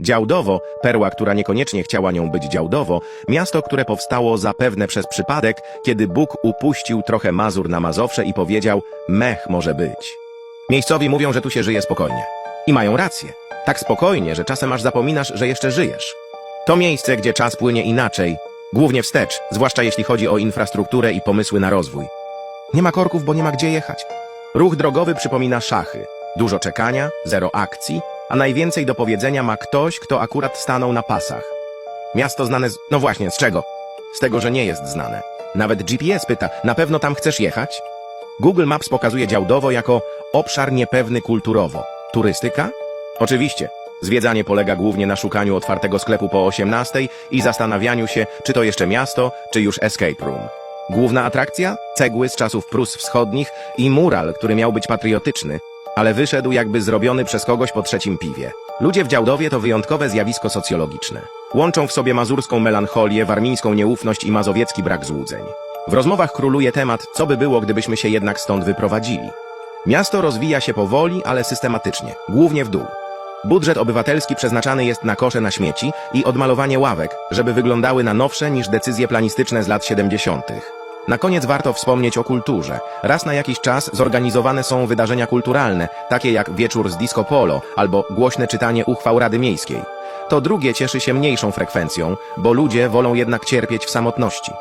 Działdowo, perła, która niekoniecznie chciała nią być Działdowo, miasto, które powstało zapewne przez przypadek, kiedy Bóg upuścił trochę Mazur na Mazowsze i powiedział, mech może być. Miejscowi mówią, że tu się żyje spokojnie. I mają rację. Tak spokojnie, że czasem aż zapominasz, że jeszcze żyjesz. To miejsce, gdzie czas płynie inaczej, głównie wstecz, zwłaszcza jeśli chodzi o infrastrukturę i pomysły na rozwój. Nie ma korków, bo nie ma gdzie jechać. Ruch drogowy przypomina szachy. Dużo czekania, zero akcji, a najwięcej do powiedzenia ma ktoś, kto akurat stanął na pasach. Miasto znane z... no właśnie, z czego? Z tego, że nie jest znane. Nawet GPS pyta, na pewno tam chcesz jechać? Google Maps pokazuje Działdowo jako obszar niepewny kulturowo. Turystyka? Oczywiście. Zwiedzanie polega głównie na szukaniu otwartego sklepu po 18 i zastanawianiu się, czy to jeszcze miasto, czy już escape room. Główna atrakcja? Cegły z czasów Prus Wschodnich i mural, który miał być patriotyczny, ale wyszedł jakby zrobiony przez kogoś po trzecim piwie. Ludzie w Działdowie to wyjątkowe zjawisko socjologiczne. Łączą w sobie mazurską melancholię, warmińską nieufność i mazowiecki brak złudzeń. W rozmowach króluje temat, co by było, gdybyśmy się jednak stąd wyprowadzili. Miasto rozwija się powoli, ale systematycznie, głównie w dół. Budżet obywatelski przeznaczany jest na kosze na śmieci i odmalowanie ławek, żeby wyglądały na nowsze niż decyzje planistyczne z lat 70. Na koniec warto wspomnieć o kulturze. Raz na jakiś czas zorganizowane są wydarzenia kulturalne, takie jak wieczór z disco polo albo głośne czytanie uchwał Rady Miejskiej. To drugie cieszy się mniejszą frekwencją, bo ludzie wolą jednak cierpieć w samotności.